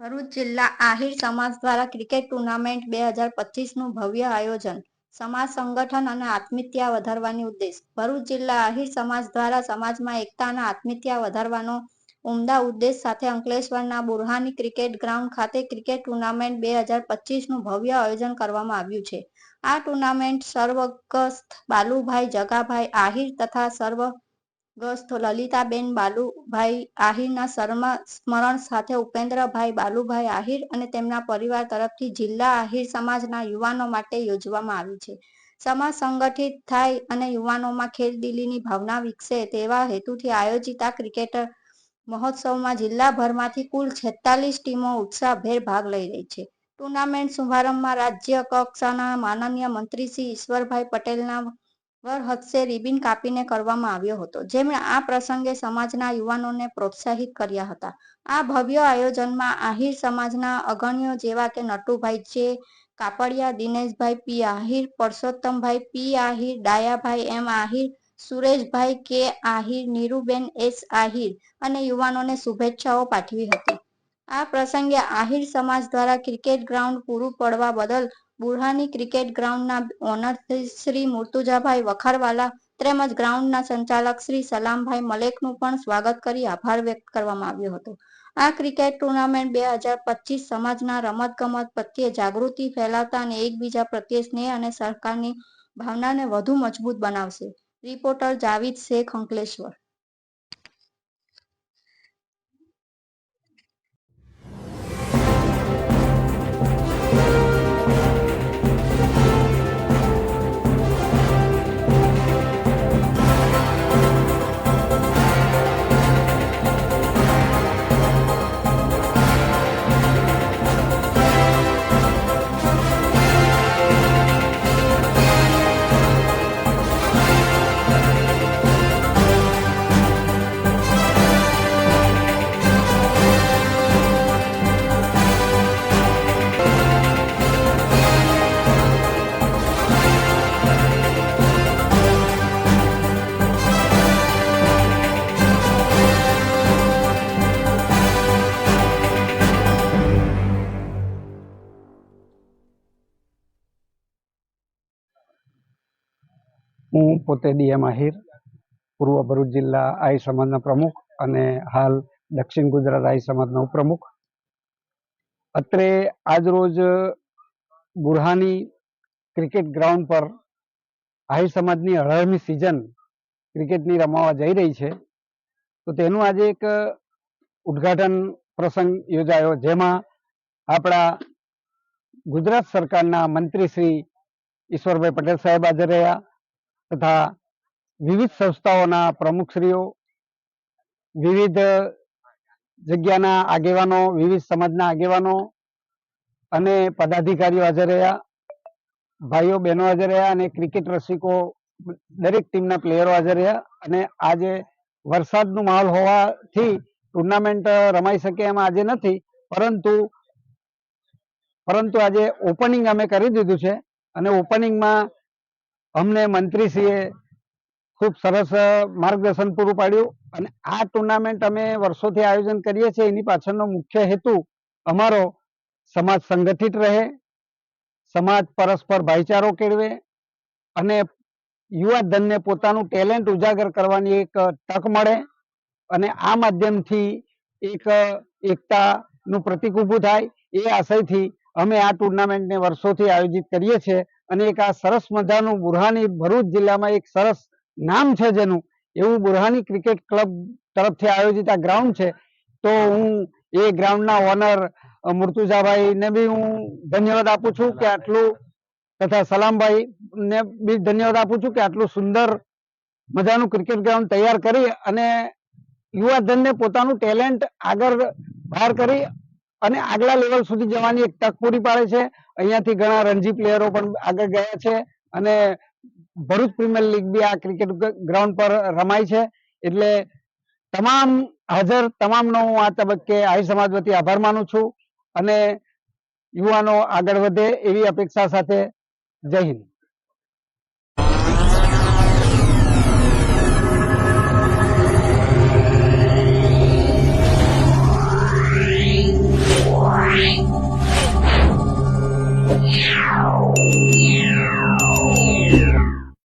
ભરૂચ જિલ્લા આહિર સમાજ દ્વારા ક્રિકેટ ટુર્નામેન્ટ બે હજાર પચીસનું ભવ્ય આયોજન. સમાજ સંગઠન અને આત્મીયતા વધારવાની ઉદ્દેશ. ભરૂચ જિલ્લા આહિર સમાજ દ્વારા સમાજમાં એકતા અને આત્મીયતા વધારવાનો ઉમદા ઉદ્દેશ સાથે અંકલેશ્વરના બુરહાની ક્રિકેટ ગ્રાઉન્ડ ખાતે ક્રિકેટ ટુર્નામેન્ટ બે હજાર પચીસનું ભવ્ય આયોજન કરવામાં આવ્યું છે. આ ટુર્નામેન્ટ સર્વગ્રસ્ત બાલુભાઈ, જગાભાઈ, આહિર તથા સર્વગ્રસ્ત લલિતાબેન બાલુભાઈ આહિરના શર્મા, સ્મરણ સાથે ઉપેન્દ્રભાઈ બાલુભાઈ આહિર અને તેમના પરિવાર તરફથી જિલ્લા આહિર સમાજના યુવાનો માટે યોજવામાં આવી છે. સમાજ સંગઠિત થાય અને યુવાનોમાં ખેલદિલીની ભાવના વિકસે તેવા હેતુથી આયોજિત આ ક્રિકેટ મહોત્સવમાં જિલ્લાભરમાંથી કુલ છેતાલીસ ટીમો ઉત્સાહભેર ભાગ લઈ રહી છે. ટુર્નામેન્ટ શુભારંભમાં રાજ્ય કક્ષાના માનનીય મંત્રી શ્રી ઈશ્વરભાઈ પટેલના વરહસ્તે રિબિન કાપીને કરવામાં આવ્યો હતો. જેમણે આ પ્રસંગે સમાજના યુવાનોને પ્રોત્સાહિત કર્યા હતા. આ ભવ્ય આયોજનમાં આહિર સમાજના અગણ્યો જેવા કે નટુભાઈ જે કાપડિયા, દિનેશભાઈ, પી આહિર, પરસોત્તમભાઈ, પી આહિર, ડાયાભાઈ, એમ આહિર, સુરેશભાઈ કે આહિર, નીરુબેન એસ આહિર અને યુવાનોને શુભેચ્છાઓ પાઠવી હતી. આ પ્રસંગે આહિર સમાજ દ્વારા ક્રિકેટ ગ્રાઉન્ડ પૂરું પડવા બદલ બુરહાની ક્રિકેટ ગ્રાઉન્ડના ઓનર શ્રી મુર્તુજાભાઈ વખારવાલા તેમજ ગ્રાઉન્ડના સંચાલક શ્રી સલામભાઈ મલેકનું પણ સ્વાગત કરી આભાર વ્યક્ત કરવામાં આવ્યો હતો. આ ક્રિકેટ ટુર્નામેન્ટ બે હજાર પચીસ સમાજના રમતગમત પ્રત્યે જાગૃતિ ફેલાવતા અને એકબીજા પ્રત્યે સ્નેહ અને સહકારની ભાવનાને વધુ મજબૂત બનાવશે. રિપોર્ટર જાવીદ શેખ અંકલેશ્વર. હું પોતે ડીએમ આહિર, પૂર્વ ભરૂચ જિલ્લા આઈ સમાજના પ્રમુખ અને હાલ દક્ષિણ ગુજરાત આઈ સમાજના ઉપપ્રમુખ. અત્રે આજરોજ બુરહાની ક્રિકેટ ગ્રાઉન્ડ પર આહિર સમાજની અઢારમી સિઝન ક્રિકેટની રમાવા જઈ રહી છે. તો તેનું આજે એક ઉદ્ઘાટન પ્રસંગ યોજાયો, જેમાં આપણા ગુજરાત સરકારના મંત્રી શ્રી ઈશ્વરભાઈ પટેલ સાહેબ હાજર રહ્યા તથા વિવિધ સંસ્થાઓના પ્રમુખશ્રીઓ, વિવિધ જગ્યાના આગેવાનો, વિવિધ સમાજના આગેવાનો અને પદાધિકારીઓ હાજર રહ્યા, ભાઈઓ, બહેનો હાજર રહ્યા અને ક્રિકેટ રસિકો, દરેક ટીમના પ્લેયરો હાજર રહ્યા અને આજે વરસાદનો માહોલ હોવાથી ટુર્નામેન્ટ રમાઈ શકે એમ આજે નથી, પરંતુ પરંતુ આજે ઓપનિંગ અમે કરી દીધું છે અને ઓપનિંગમાં અમને મંત્રીશ્રીએ ખૂબ સરસ માર્ગદર્શન પૂરું પાડ્યું અને આ ટુર્નામેન્ટ અમે વર્ષોથી આયોજન કરીએ છીએ. એની પાછળનો મુખ્ય હેતુ અમારો સમાજ સંગઠિત રહે, સમાજ પરસ્પર ભાઈચારો કેળવે અને યુવા ધનને પોતાનું ટેલેન્ટ ઉજાગર કરવાની એક તક મળે અને આ માધ્યમથી એક એકતાનું પ્રતિક ઊભું થાય. એ આશયથી અમે આ ટુર્નામેન્ટને વર્ષોથી આયોજિત કરીએ છીએ અને એક આ સરસ મજાનું બુરહાની ભરૂચ જિલ્લામાં એક સરસ નામ છે જેનું. એવું બુરહાની ક્રિકેટ ક્લબ તરફથી આયોજિત આ ગ્રાઉન્ડ છે. તો હું એ ગ્રાઉન્ડના ઓનર મુર્તુજાભાઈ ને બી હું ધન્યવાદ આપું છું કે આટલું તથા સલામભાઈ ને બી ધન્યવાદ આપું છું કે આટલું સુંદર મજાનું ક્રિકેટ ગ્રાઉન્ડ તૈયાર કરી અને યુવાધનને પોતાનું ટેલેન્ટ આગળ બહાર કરી અને આગલા લેવલ સુધી જવાની એક તક પૂરી પાડે છે. અહીંયાથી ઘણા રણજી પ્લેયરો પણ આગળ ગયા છે અને ભરૂચ પ્રીમિયર લીગ બી આ ક્રિકેટ ગ્રાઉન્ડ પર રમાય છે. એટલે તમામ હાજર તમામનો હું આ તબક્કે આહિર સમાજ વતી આભાર માનું છું અને યુવાનો આગળ વધે એવી અપેક્ષા સાથે જય હિન્દ.